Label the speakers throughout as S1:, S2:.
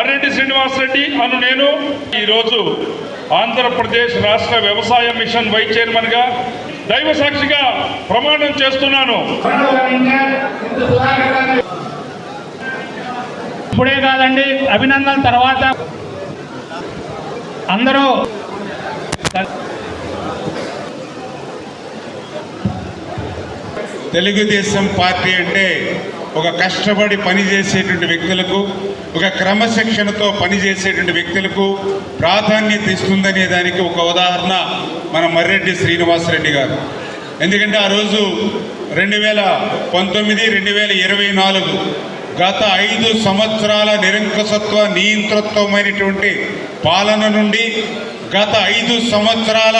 S1: మర్రెడ్డి శ్రీనివాసరెడ్డి అను నేను ఈరోజు ఆంధ్రప్రదేశ్ రాష్ట్ర వ్యవసాయ మిషన్ వైస్ చైర్మన్గా దైవ సాక్షిగా ప్రమాణం చేస్తున్నాను.
S2: ఇప్పుడే కాదండి అభినందన తర్వాత అందరూ
S3: తెలుగుదేశం పార్టీ అంటే ఒక కష్టపడి పనిచేసేటువంటి వ్యక్తులకు ఒక క్రమశిక్షణతో పనిచేసేటువంటి వ్యక్తులకు ప్రాధాన్యత ఇస్తుందనే దానికి ఒక ఉదాహరణ మన మర్రెడ్డి శ్రీనివాసరెడ్డి గారు. ఎందుకంటే ఆ రోజు రెండు వేల పంతొమ్మిది రెండు వేల ఇరవై నాలుగు గత ఐదు సంవత్సరాల నిరంకుశత్వ నియంతృత్వమైనటువంటి పాలన నుండి గత ఐదు సంవత్సరాల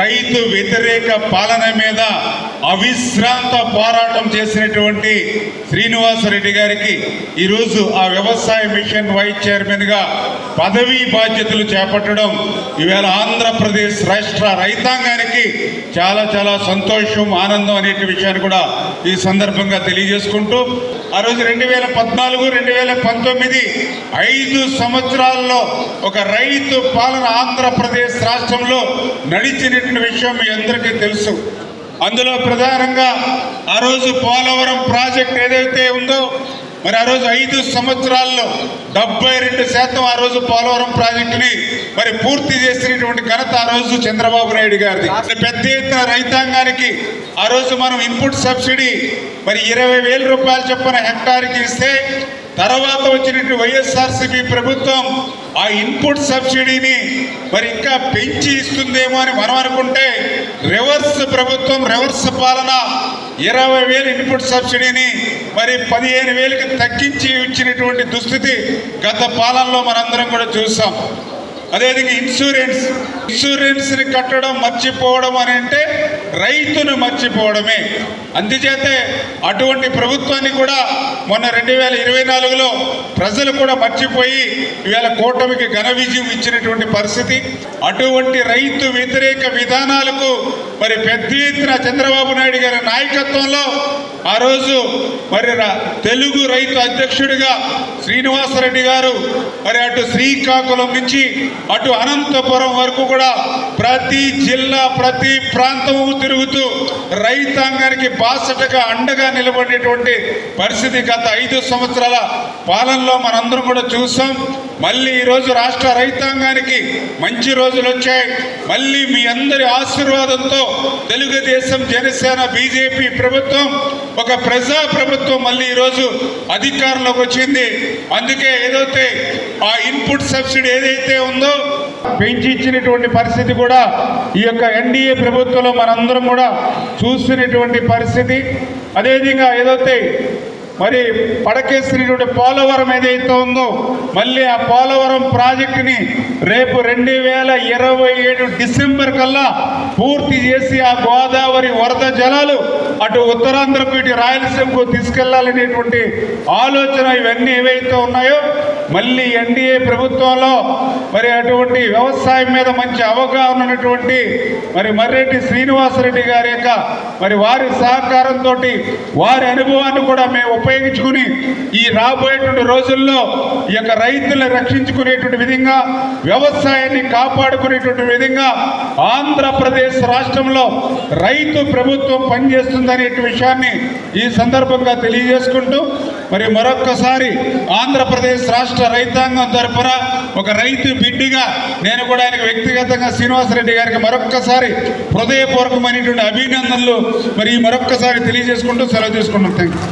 S3: రైతు వ్యతిరేక పాలన మీద అవిశ్రాంత పోరాటం చేసినటువంటి శ్రీనివాసరెడ్డి గారికి ఈరోజు ఆ వ్యవసాయ మిషన్ వైస్ చైర్మన్గా పదవీ బాధ్యతలు చేపట్టడం ఈవేళ ఆంధ్రప్రదేశ్ రాష్ట్ర రైతాంగానికి చాలా చాలా సంతోషం ఆనందం అనే విషయాన్ని కూడా ఈ సందర్భంగా తెలియజేసుకుంటూ ఆ రోజు రెండు వేల పద్నాలుగు రెండు వేల పంతొమ్మిది ఐదు సంవత్సరాల్లో ఒక రైతు పాలన ఆంధ్రప్రదేశ్ రాష్ట్రంలో నడిచినటువంటి విషయం మీ అందరికీ తెలుసు. అందులో ప్రధానంగా ఆ రోజు పోలవరం ప్రాజెక్ట్ ఏదైతే ఉందో మరి ఆ రోజు ఐదు సంవత్సరాల్లో డెబ్బై రెండు శాతం ఆ రోజు పోలవరం ప్రాజెక్టుని మరి పూర్తి చేసినటువంటి ఘనత ఆ రోజు చంద్రబాబు నాయుడు గారిది. పెద్ద ఎత్తున రైతాంగానికి ఆ రోజు మనం ఇన్పుట్ సబ్సిడీ మరి ఇరవై వేల రూపాయలు చొప్పున హెక్టార్కి ఇస్తే తర్వాత వచ్చినటువంటి వైఎస్ఆర్సీపీ ప్రభుత్వం ఆ ఇన్పుట్ సబ్సిడీని మరి ఇంకా పెంచి ఇస్తుందేమో అని మనం అనుకుంటే రివర్స్ ప్రభుత్వం రివర్స్ పాలన ఇరవై వేలు ఇన్పుట్ సబ్సిడీని మరి పదిహేను వేలకి తగ్గించి ఇచ్చినటువంటి దుస్థితి గత పాలనలో మనందరం కూడా చూసాం. అదేవిధంగా ఇన్సూరెన్స్. ఇన్సూరెన్స్ని కట్టడం మర్చిపోవడం అని అంటే రైతును మర్చిపోవడమే. అందుచేతే అటువంటి ప్రభుత్వాన్ని కూడా మొన్న రెండు వేల ఇరవై నాలుగులో ప్రజలు కూడా మర్చిపోయి ఇవాళ కూటమికి ఘన విజయం ఇచ్చినటువంటి పరిస్థితి. అటువంటి రైతు వ్యతిరేక విధానాలకు మరి పెద్ద ఎత్తున చంద్రబాబు నాయుడు గారి నాయకత్వంలో ఆ రోజు మరి తెలుగు రైతు అధ్యక్షుడిగా శ్రీనివాసరెడ్డి గారు మరి అటు శ్రీకాకుళం నుంచి అటు అనంతపురం వరకు కూడా ప్రతి జిల్లా ప్రతి ప్రాంతము తిరుగుతూ రైతాంగానికి బాసటగా అండగా నిలబడేటువంటి పరిస్థితి గత ఐదు సంవత్సరాల పాలనలో మనందరం కూడా చూసాం. మళ్ళీ ఈరోజు రాష్ట్ర రైతాంగానికి మంచి రోజులు వచ్చాయి. మళ్ళీ మీ అందరి ఆశీర్వాదంతో తెలుగుదేశం జనసేన బీజేపీ ప్రభుత్వం ఒక ప్రజా ప్రభుత్వం మళ్ళీ ఈరోజు అధికారంలోకి వచ్చింది. అందుకే ఏదైతే ఆ ఇన్పుట్ సబ్సిడీ ఏదైతే ఉందో పెంచి ఇచ్చినటువంటి పరిస్థితి కూడా ఈ యొక్క ఎన్డీఏ ప్రభుత్వంలో మనందరం కూడా చూస్తున్నటువంటి పరిస్థితి. అదేవిధంగా ఏదైతే మరి పడకేసినటువంటి పోలవరం ఏదైతే ఉందో మళ్ళీ ఆ పోలవరం ప్రాజెక్టుని రేపు రెండు వేల ఇరవై ఏడు డిసెంబర్ కల్లా పూర్తి చేసి ఆ గోదావరి వరద జలాలు అటు ఉత్తరాంధ్రకు ఇటు రాయలసీమకు తీసుకెళ్ళాలనేటువంటి ఆలోచన ఇవన్నీ ఏవైతే ఉన్నాయో మళ్ళీ ఎన్డీఏ ప్రభుత్వంలో మరి అటువంటి వ్యవసాయం మీద మంచి అవగాహన ఉన్నటువంటి మరి మర్రెడ్డి శ్రీనివాసరెడ్డి గారి యొక్క మరి వారి సహకారంతో వారి అనుభవాన్ని కూడా మేము ఉపయోగించుకుని ఈ రాబోయేటువంటి రోజుల్లో ఈ యొక్క రైతులను రక్షించుకునేటువంటి విధంగా వ్యవసాయాన్ని కాపాడుకునేటువంటి విధంగా ఆంధ్రప్రదేశ్ రాష్ట్రంలో రైతు ప్రభుత్వం పనిచేస్తుందనే విషయాన్ని ఈ సందర్భంగా తెలియజేసుకుంటూ మరి మరొక్కసారి ఆంధ్రప్రదేశ్ రాష్ట్ర రైతాంగం తరఫున ఒక రైతు బిడ్డిగా నేను కూడా ఆయనకు వ్యక్తిగతంగా శ్రీనివాసరెడ్డి గారికి మరొక్కసారి హృదయపూర్వకమైనటువంటి అభినందనలు మరి ఈ మరొక్కసారి తెలియజేసుకుంటూ సెలవు తీసుకుంటాం థ్యాంక్ యూ